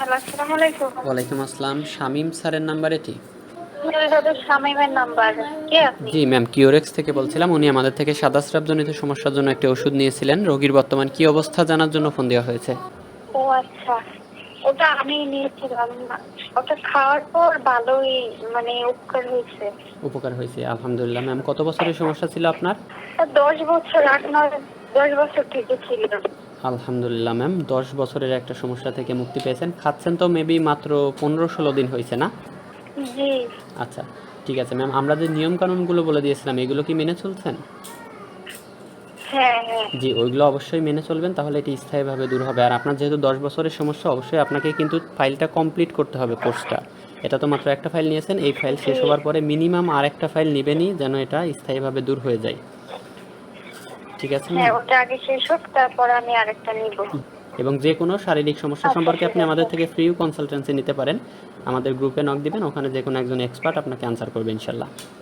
ওয়ালাইকুম আসসালাম। শামীম স্যারের নাম্বার এটি? জি ম্যাম কিওরেক্স থেকে বলছিলাম। উনি আমাদের থেকে সাদা স্রাবজনিত সমস্যার জন্য একটি ওষুধ নিয়েছিলেন। রোগীর বর্তমান কি অবস্থা জানার জন্য ফোন দেওয়া হয়েছে। ও আচ্ছা। ওটা আমি নিয়েছিলাম। ওটা খাওয়ার পর ভালোই মানে উপকার হয়েছে। উপকার হয়েছে আলহামদুলিল্লাহ। ম্যাম কত বছরের সমস্যা ছিল আপনার? দশ বছর আট নয় দশ বছর থেকে ছিল। আলহামদুলিল্লাহ ম্যাম দশ বছরের একটা সমস্যা থেকে মুক্তি পেয়েছেন। খাচ্ছেন তো মেবি মাত্র পনেরো ষোলো দিন হয়েছে না? আচ্ছা ঠিক আছে ম্যাম আমরা যে নিয়মকানুনগুলো বলে দিয়েছিলাম এগুলো কি মেনে চলছেন? হ্যাঁ হ্যাঁ। জি ওইগুলো অবশ্যই মেনে চলবেন তাহলে এটি স্থায়ীভাবে দূর হবে। আর আপনার যেহেতু দশ বছরের সমস্যা অবশ্যই আপনাকে কিন্তু ফাইলটা কমপ্লিট করতে হবে কোর্সটা। এটা তো মাত্র একটা ফাইল নিয়েছেন এই ফাইল শেষ হওয়ার পরে মিনিমাম আর একটা ফাইল নেবেনই যেন এটা স্থায়ীভাবে দূর হয়ে যায়। ঠিক আছে হ্যাঁ ওটা আগে শেষ হোক তারপর আমি আরেকটা নিব। এবং যে কোনো শারীরিক সমস্যা আচ্ছা, সম্পর্কে আপনি আমাদের থেকে ফ্রি কনসালটেন্সি নিতে পারেন। আমাদের গ্রুপে নক দিবেন ওখানে যে কোনো একজন এক্সপার্ট আপনাকে আনসার করবে ইনশাল্লাহ।